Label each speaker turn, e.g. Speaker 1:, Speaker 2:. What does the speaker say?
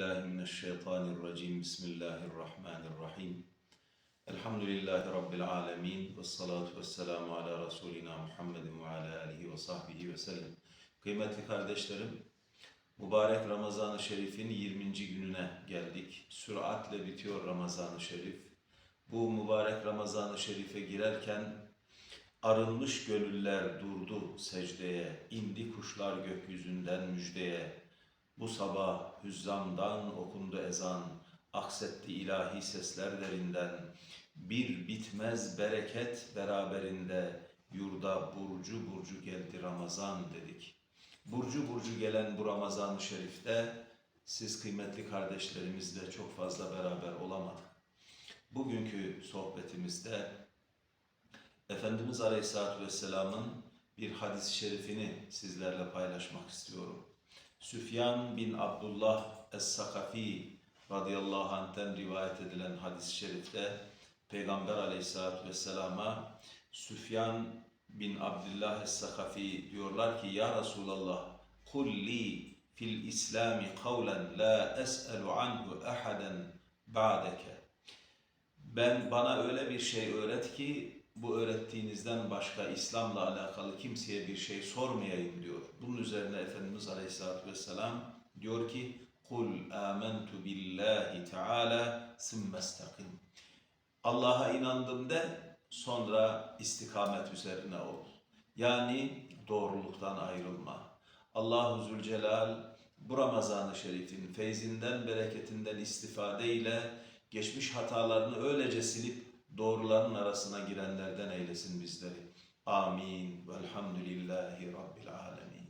Speaker 1: billahi mineşşeytanirracim. Bismillahirrahmanirrahim. Elhamdülillahi Rabbil alemin. Ve salatu ve selamu ala Resulina Muhammedin ve ala alihi ve sahbihi ve sellem. Kıymetli kardeşlerim, mübarek Ramazan-ı Şerif'in 20. gününe geldik. Süratle bitiyor Ramazan-ı Şerif. Bu mübarek Ramazan-ı Şerif'e girerken arınmış gönüller durdu secdeye, indi kuşlar gökyüzünden müjdeye. Bu sabah hüzzamdan okundu ezan, aksetti ilahi sesler derinden. Bir bitmez bereket beraberinde, yurda burcu burcu geldi Ramazan dedik. Burcu burcu gelen bu Ramazan-ı Şerif'te siz kıymetli kardeşlerimizle çok fazla beraber olamadık. Bugünkü sohbetimizde Efendimiz Aleyhisselatü Vesselam'ın bir hadis-i şerifini sizlerle paylaşmak istiyorum. Süfyan bin Abdullah Es-Sakafi radıyallahu anh'ten rivayet edilen hadis-i şerifte Peygamber Aleyhisselatü Vesselam'a Süfyan bin Abdullah Es-Sakafi diyorlar ki Ya Resulallah kul li fil İslami kavlen la es'elu anhu ahaden ba'deke ben bana öyle bir şey öğret ki bu öğrettiğinizden başka İslam'la alakalı kimseye bir şey sormayayım diyor. Bunun üzerine Efendimiz Aleyhisselatü Vesselam diyor ki Kul amentu billahi teala sümmestakim. Allah'a inandım de sonra istikamet üzerine ol. Yani doğruluktan ayrılma. Allahu Zülcelal bu Ramazan-ı Şerif'in feyzinden, bereketinden istifade ile geçmiş hatalarını öylece silip doğruların arasına girenlerden eylesin bizleri. Amin. Velhamdülillahi Rabbil Alemin.